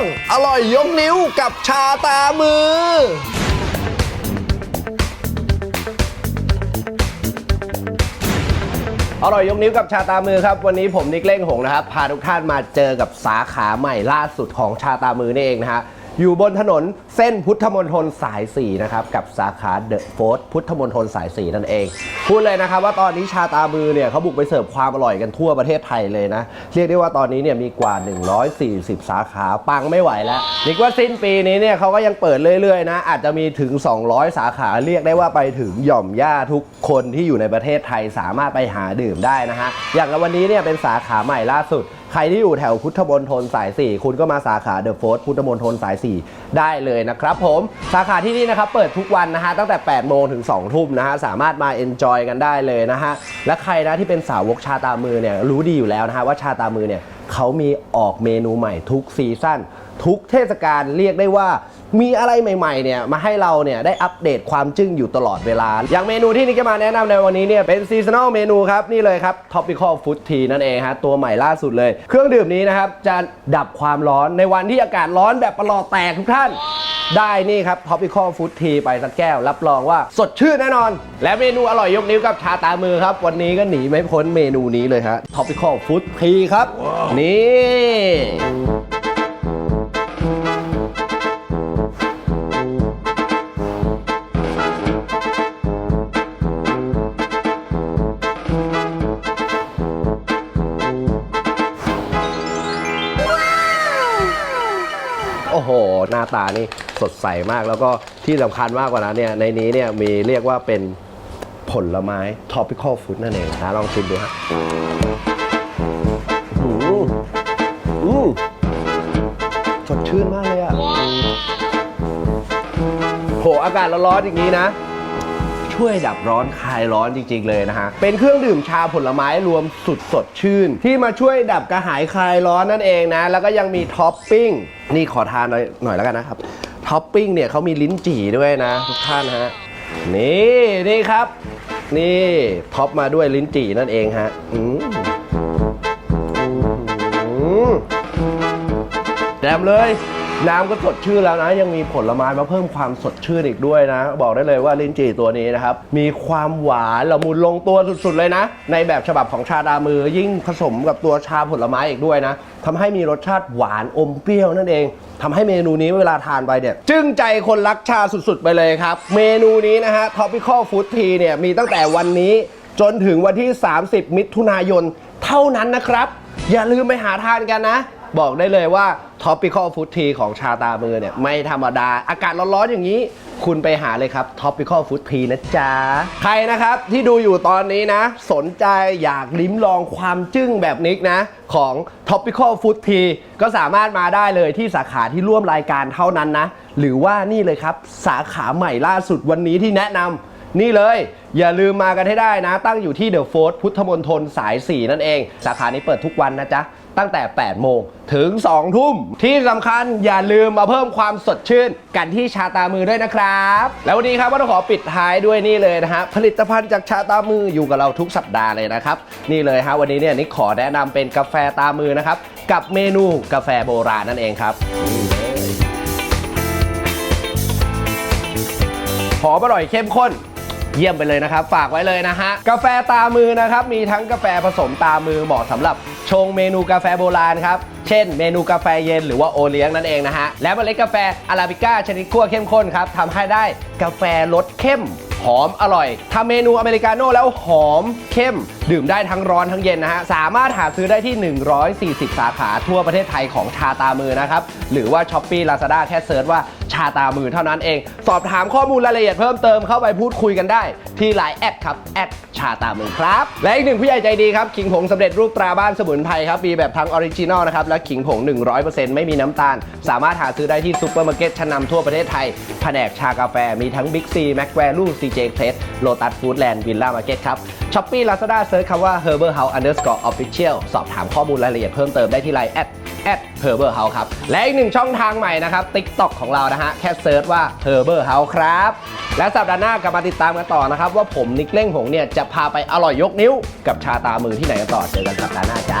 งอร่อยยกนิ้วกับชาตามือ อร่อยยกนิ้วกับชาตามือครับ วันนี้ผมนิกเล่งหงนะครับ พาทุกท่านมาเจอกับสาขาใหม่ล่าสุดของชาตามือนี่เองนะฮะ อยู่บนถนนเส้นพุทธมณฑลสาย 4 นะครับ กับสาขาเดอะโฟร์พุทธมณฑลสาย 4 นั่นเอง พูดเลยนะครับว่าตอนนี้ชาตามือเนี่ยเขาบุกไปเสิร์ฟความอร่อยกันทั่วประเทศไทยเลยนะ เรียกได้ว่าตอนนี้เนี่ยมีกว่า 140 สาขาปังไม่ไหวแล้วนิกว่าสิ้นปีนี้เนี่ยเขาก็ยังเปิดเรื่อยๆนะ อาจจะมีถึง 200 สาขาเรียกได้ว่าไปถึงหย่อมย่าทุกคนที่อยู่ในประเทศไทยสามารถไปหาดื่มได้นะฮะอย่างวันนี้เนี่ยเป็นสาขาใหม่ล่าสุด ใครที่อยู่แถวพุทธมณฑลสาย 4 คุณก็มาสาขาเดอะโฟร์พุทธมณฑลสาย 4 ได้เลยนะครับผมสาขาที่นี่นะครับเปิดทุกวันนะฮะตั้งแต่ 8 โมงถึง 2 ทุ่มนะฮะสามารถมาเอนจอยกันได้เลยนะฮะและใครนะที่เป็นสาวกชาตามือเนี่ยรู้ดีอยู่แล้วนะฮะว่าชาตามือเนี่ยเขามีออกเมนูใหม่ทุกซีซั่นทุกเทศกาลเรียกได้ว่า มีอะไรใหม่ๆเนี่ยมาให้เราเนี่ยได้อัปเดตความจึ้งอยู่ตลอดเวลา อย่างเมนูที่นิกจะมาแนะนำในวันนี้เนี่ยเป็นซีซันอลเมนูครับ นี่เลยครับ Topical Food Tea นั่นเองฮะตัวใหม่ล่าสุดเลย เครื่องดื่มนี้นะครับ จะดับความร้อนในวันที่อากาศร้อนแบบประหลอดแตกทุกท่าน ได้นี่ครับ Topical Food Tea ไปสักแก้ว รับรองว่าสดชื่นแน่นอน และเมนูอร่อยยกนิ้วกับชาตามือครับ วันนี้ก็หนีไม่พ้นเมนูนี้เลยฮะ Topical Food Tea ครับ นี่ หหน้าตานี่สดใสมาก แล้วก็ที่สำคัญมากกว่านั้นเนี่ยในนี้เนี่ยมีเรียกว่าเป็นผลไม้ topical fruit นั่นเองนะลองชิมดูฮะอืมอืมสดชื่นมากเลยอะโหอากาศร้อนๆอย่างนี้นะ ช่วยดับร้อนคลายร้อนจริง ๆ เลยนะฮะ เป็นเครื่องดื่มชาผลไม้รวมสุดสดชื่น ที่มาช่วยดับกระหายคลายร้อนนั่นเองนะ แล้วก็ยังมีท็อปปิ้ง นี่ขอทานหน่อยหน่อยแล้วกันนะครับ ท็อปปิ้งเนี่ยเขามีลิ้นจี่ด้วยนะ ทุกท่านฮะ นี่นี่ครับ นี่ท็อปมาด้วยลิ้นจี่นั่นเองฮะ อืมอืมแดมเลย น้ำก็สดชื่นแล้วนะ ยังมีผลไม้มาเพิ่มความสดชื่นอีกด้วยนะ บอกได้เลยว่าลิ้นจี่ตัวนี้นะครับ มีความหวานละมุนลงตัวสุดๆเลยนะ ในแบบฉบับของชาดามือยิ่งผสมกับตัวชาผลไม้อีกด้วยนะทำให้มีรสชาติหวานอมเปรี้ยวนั่นเองทำให้เมนูนี้เวลาทานไปเนี่ยจึ้งใจคนรักชาสุดๆ ไปเลยครับ เมนูนี้นะฮะ Topical Food Tea เนี่ยมีตั้งแต่วันนี้จนถึงวันที่ 30 มิถุนายนเท่านั้นนะครับ อย่าลืมไปหาทานกันนะ บอกได้เลยว่า Topical Food Tea ของชาตามือเนี่ย ไม่ธรรมดา อากาศร้อนๆอย่างนี้ คุณไปหาเลยครับ Topical Food Tea นะจ๊ะ ใครนะครับที่ดูอยู่ตอนนี้นะ สนใจอยากลิ้มลองความจึ้งแบบนิกนะ ของ Topical Food Tea ก็สามารถมาได้เลยที่สาขาที่ร่วมรายการเท่านั้นนะ หรือว่านี่เลยครับ สาขาใหม่ล่าสุดวันนี้ที่แนะนำนี่เลย อย่าลืมมากันให้ได้นะ ตั้งอยู่ที่เดอะโฟร์พุทธมณฑลสาย 4 นั่นเอง สาขานี้เปิดทุกวันนะจ๊ะ ตั้งแต่ 8 โมง ถึง 2 ทุ่ม ที่สำคัญอย่าลืมมาเพิ่มความสดชื่น กันที่ชาตามือด้วยนะครับ แล้ววันนี้ครับว่าต้องขอปิดท้ายด้วยนี่เลยนะฮะ ผลิตภัณฑ์จากชาตามืออยู่กับเราทุกสัปดาห์เลยนะครับ นี่เลยฮะวันนี้เนี่ยนิกขอแนะนำเป็นกาแฟตามือนะครับ กับเมนูกาแฟโบราณนั่นเองครับหอมอร่อยเข้มข้น เยี่ยมไปเลยนะครับ ฝากไว้เลยนะฮะ กาแฟตามือนะครับ มีทั้งกาแฟผสมตามือเหมาะสำหรับชงเมนูกาแฟโบราณครับ เช่นเมนูกาแฟเย็นหรือว่าโอเลี้ยงนั่นเองนะฮะ และเมล็ดกาแฟอาราบิก้าชนิดคั่วเข้มข้นครับทำให้ได้กาแฟรสเข้ม หอมอร่อยทำเมนูอเมริกาโน่แล้วหอมเข้ม ดื่มได้ทั้งร้อนทั้งเย็นนะฮะ สามารถหาซื้อได้ที่ 140 สาขาทั่วประเทศไทยของชาตามือนะครับ หรือว่า s h อ p e e Lazada แค่เซิร์ชว่าชาตามือเท่านั้นเอง สอบถามข้อมูลรายละเอียดเพิ่มเติมเข้าไปพูดคุยกันได้ ที่ไลน์แอดครับแอดชาตามือครับ และอีกหนึ่งผู้ใหญ่ใจดีครับขิงผงสำเร็จรูปตราบ้านสมุนไพรครับมีแบบทั้งออริจินอลนะครับและขิงผง 100%ไม่มีน้ำตาล สามารถหาซื้อได้ที่ซูเปอร์มาร์เก็ตชั้นนำทั่วประเทศไทยแผนกชากาแฟมีทั้งบิ๊กซีแม็กแวลูซีเจเพลส โลตัสฟู้ดแลนด์วิลล่ามาร์เก็ตครับช้อปปี้ลาซาด้าเซิร์ชคำว่า Herbal House Underscore Official สอบถามข้อมูลรายละเอียดเพิ่มเติมได้ที่ไลน์แอด at Herbal House ครับ และอีกหนึ่งช่องทางใหม่นะครับ TikTok ของเรานะฮะ แค่เซิร์ชว่า Herbal House ครับ และสัปดาห์หน้ากลับมาติดตามกันต่อนะครับ ว่าผมนิกเล่งหงเนี่ยจะพาไปอร่อยยกนิ้ว กับชาตามือที่ไหนกันต่อเจอกันสัปดาห์หน้าจ้า